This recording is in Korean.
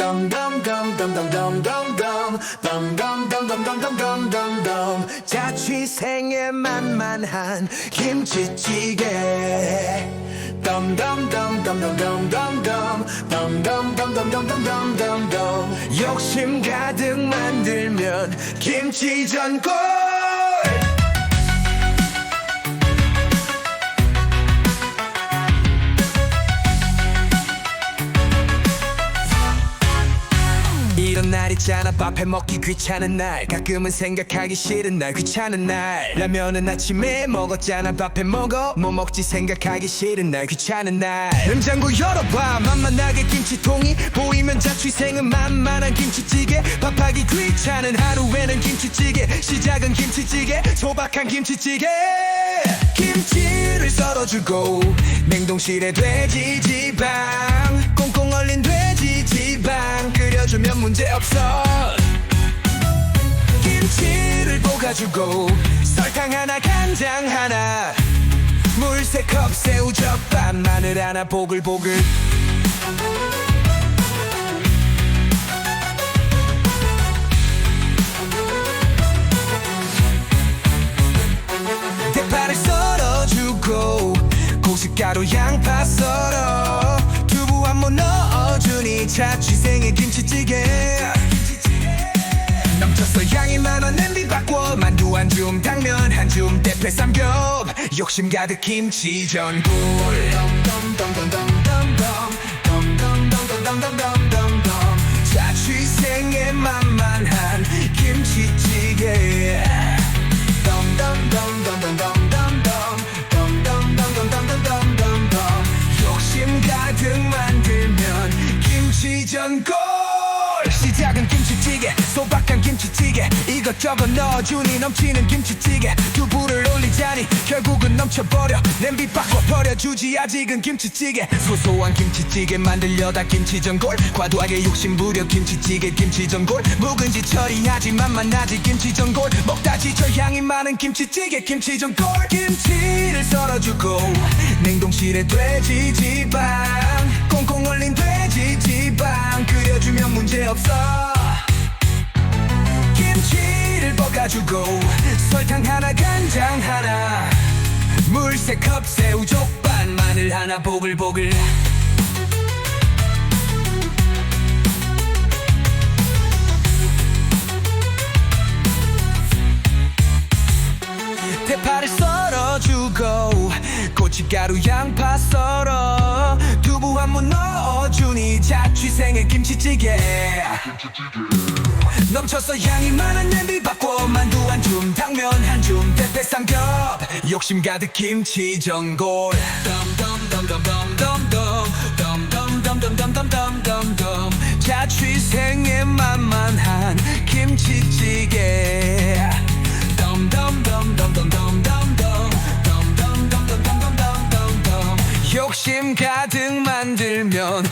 dum 자취생의 만만한 김치찌개 dum 욕심 가득 만들면 김치전골 날 있잖아. 밥해 먹기 귀찮은 날. 가끔은 생각하기 싫은 날. 귀찮은 날. 라면은 아침에 먹었잖아. 밥해 먹어. 뭐 먹지 생각하기 싫은 날. 귀찮은 날. 냉장고 열어봐. 만만하게 김치통이 보이면 자취생은 만만한 김치찌개. 밥하기 귀찮은 하루에는 김치찌개. 시작은 김치찌개. 소박한 김치찌개. 김치를 썰어주고 냉동실에 돼지 지방 끓여주면 문제없어. 김치를 볶아주고 설탕 하나 간장 하나 물 세 컵 새우 젓밥 마늘 하나 보글보글. 대파를 썰어주고 고춧가루 양파 차 취생의 김치찌개. 넘쳐서 향이 많아 냄비 바꿔 만두 한 줌 당면 한 줌 대패 삼겹. 욕심 가득 김치전골. 덤덤덤덤덤 김치전골! 시작은 김치찌개 소박한 김치찌개. 이것저것 넣어주니 넘치는 김치찌개. 두부를 올리자니 결국은 넘쳐버려. 냄비 바꿔 버려주지 아직은 김치찌개. 소소한 김치찌개 만들려다 김치전골. 과도하게 욕심 부려 김치찌개 김치전골. 묵은지 처리하지 만만하지 김치전골. 먹다 지쳐 향이 많은 김치찌개 김치전골. 김치를 썰어주고 냉동실에 돼지 지방 끓여주면 문제없어. 김치를 볶아주고 설탕 하나 간장 하나 물 세 컵 새우젓반 마늘 하나 보글보글. 대파를 썰어주고 고춧가루 양파 썰어 자취생의 김치찌개. 넘쳐서 향이 많은 냄비 바꿔 만두 한 줌 당면 한 줌 대패 삼겹. 욕심 가득 김치 전골. 덤덤덤덤덤덤덤덤덤덤덤덤덤덤덤 자취생의 만만한 김치찌개. 덤덤덤덤덤덤덤덤덤덤덤덤 욕심 가득 만들면